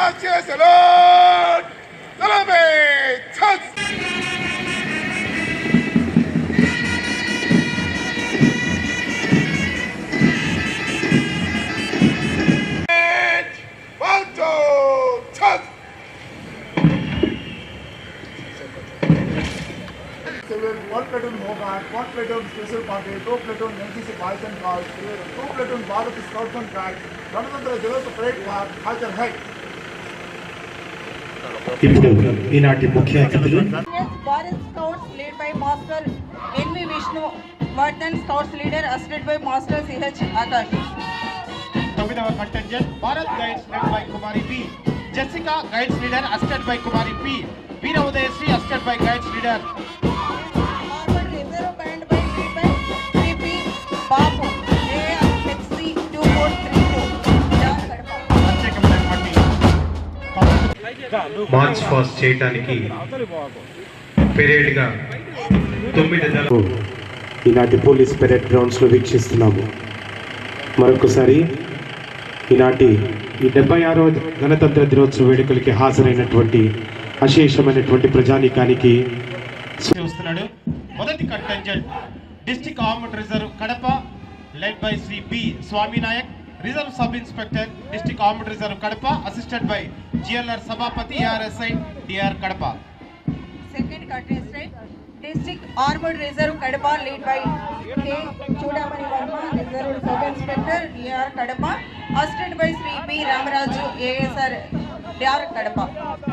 and cheers Lord. Let me touch. One platoon Mohan, one platoon Special Party, two platoon Nancy Bison Cars, two platoon Bar of Scouts one of the Jewels of Great Park, Hajar Heights. ఇప్పుడు ఈనాటి ముఖ్య అతిథులు Yes, Bharat Scouts led by Master N.V. Vishnu, Vardhan Scouts leader assisted by Master C.H. Akash. తొమ్మిదవ contingent Bharat guides led by Kumari B Jessica guides leader assisted by Kumari P Veera Udayasri assisted by guides leader Armored march fast చేయటానికి పెరేడ్గా తొమ్మిది ఈనాటి police parade గ్రౌండ్స్లో వీక్షిస్తున్నాము. మరొకసారి ఈనాటి ఈ డెబ్బై ఆరవ గణతంత్ర దినోత్సవ వేడుకలకి హాజరైనటువంటి అశేషమైనటువంటి ప్రజానీకానికి చూస్తున్నాడు మొదటి contingent district arm reserve Kadapa led by Shri B Swaminayak. Reserve sub inspector district armed reserve Kadapa assistant by GLR Sabhapathi RSI DR Kadapa. Reserve Kadapa lead by K Chudamani by Shri P Ramaraju DR Kadapa.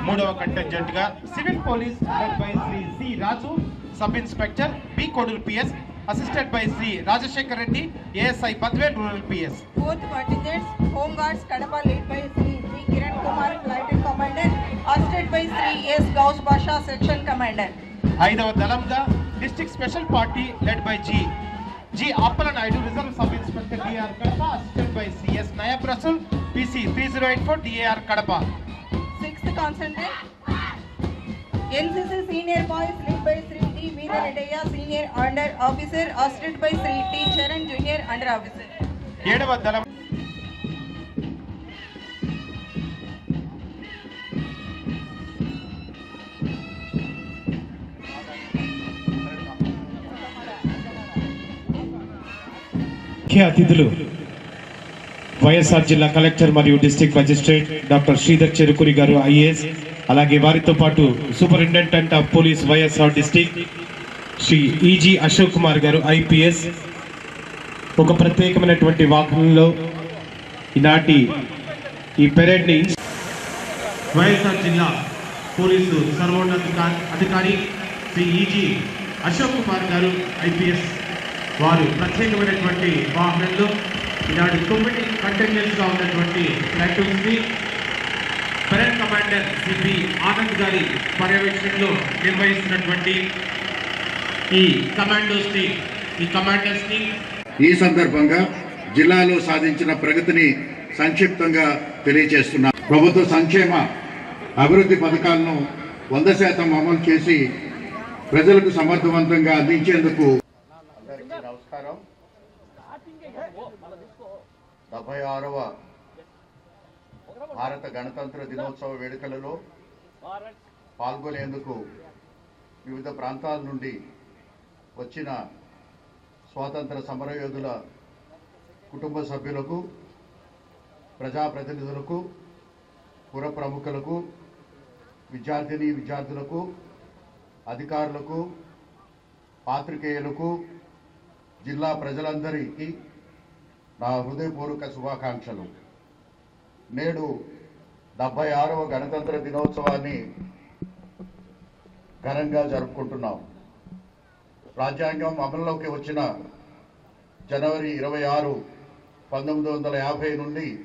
మూడవ కంటెంజెంట్గా civil police by Shri C Raju sub inspector B కొడులు PS assisted by Shri Rajasekhar Reddy ASI Badvel rural PS Fourth contingent, Home Guards Kadapa led by Sri V. Kiran Kumar, Lieutenant Commander, assisted by Sri S. Gaush Basha, Section Commander. ఐదవ దళంగా district special party led by G G Appala Naidu reserve sub inspector DR Kadapa assisted by CS Nayab Rasool PC three zero eight four DAR Kadapa Sixth contingent, NCC Senior Boys led by Sri D. Veeraredaya, Senior Under Officer, assisted by Sri T. Charan, Junior Under Officer. ఏడవ దళం ముఖ్య అతిథులు వైఎస్ఆర్ జిల్లా collector మరియు district magistrate doctor Sridhar Cherukuri గారు IAS అలాగే వారితో పాటు superintendent of police YSR district Shri E G Ashok Kumar గారు ఐపీఎస్. ఒక ప్రత్యేకమైనటువంటి వాహనంలో ఈనాటి ఈ పెరేడ్ని వైఎస్ఆర్ జిల్లా పోలీసు సర్వోన్నత అధికారి శ్రీ ఈజీ అశోక్ కుమార్ గారు ఐపీఎస్. వారు ప్రత్యేకమైనటువంటి వాహనంలో ఈనాడు తొమ్మిది కంటెంజెంట్స్గా ఉన్నటువంటి ప్లాటూన్స్ని పెరెడ్ కమాండర్ సిపి ఆనంద్ గారి పర్యవేక్షణలో నిర్వహిస్తున్నటువంటి ఈ కమాండోస్ని ఈ కమాండర్స్ని ఈ సందర్భంగా జిల్లాలో సాధించిన ప్రగతిని సంక్షిప్తంగా తెలియజేస్తున్నా ప్రభుత్వ సంక్షేమ అభివృద్ధి పథకాలను వంద శాతం అమలు చేసి ప్రజలకు సమర్థవంతంగా అందించేందుకు అందరికీ నమస్కారం. డెబ్బై ఆరవ భారత గణతంత్ర దినోత్సవ వేడుకలలో పాల్గొనేందుకు వివిధ ప్రాంతాల నుండి వచ్చిన స్వాతంత్ర సమరయోధుల కుటుంబ సభ్యులకు ప్రజాప్రతినిధులకు పుర ప్రముఖులకు విద్యార్థిని విద్యార్థులకు అధికారులకు పాత్రికేయులకు జిల్లా ప్రజలందరికీ నా హృదయపూర్వక శుభాకాంక్షలు. నేడు డెబ్బై ఆరవ గణతంత్ర దినోత్సవాన్ని ఘనంగా జరుపుకుంటున్నాం. రాజ్యాంగం అమల్లోకి వచ్చిన జనవరి ఇరవై ఆరు పంతొమ్మిది వందల యాభై నుండి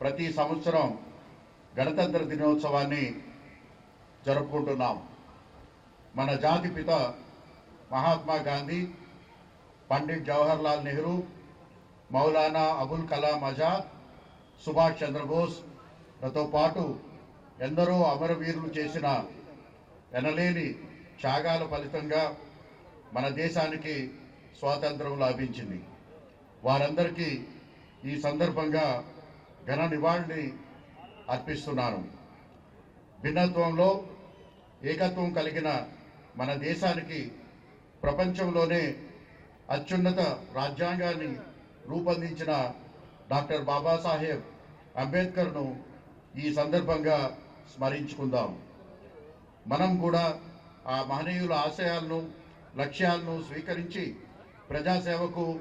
ప్రతి సంవత్సరం గణతంత్ర దినోత్సవాన్ని జరుపుకుంటున్నాం. మన జాతి పిత మహాత్మా గాంధీ పండిట్ జవహర్లాల్ నెహ్రూ మౌలానా అబుల్ కలాం ఆజాద్ సుభాష్ చంద్రబోస్తో పాటు ఎందరో అమరవీరులు చేసిన ఎనలేని త్యాగాల ఫలితంగా మన దేశానికి స్వాతంత్రం లభించింది. వారందరికీ ఈ సందర్భంగా ఘన నివాళిని అర్పిస్తున్నాను. భిన్నత్వంలో ఏకత్వం కలిగిన మన దేశానికి ప్రపంచంలోనే అత్యున్నత రాజ్యాంగాన్ని రూపొందించిన డాక్టర్ బాబాసాహెబ్ అంబేద్కర్ను ఈ సందర్భంగా స్మరించుకుందాం. మనం కూడా ఆ మహనీయుల ఆశయాలను లక్ష్యాలను స్వీకరించి ప్రజాసేవకు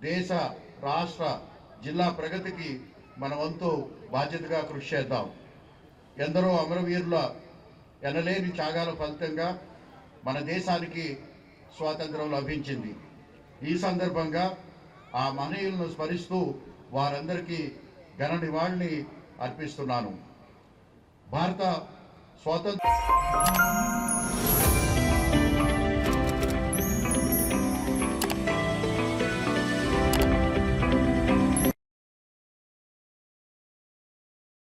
దేశ రాష్ట్ర జిల్లా ప్రగతికి మన వంతు బాధ్యతగా కృషి చేద్దాం. ఎందరో అమరవీరుల ఎనలేని త్యాగాల ఫలితంగా మన దేశానికి స్వాతంత్రం లభించింది. ఈ సందర్భంగా ఆ మహనీయులను స్మరిస్తూ వారందరికీ ఘన నివాళిని అర్పిస్తున్నాను. భారత స్వాతంత్ర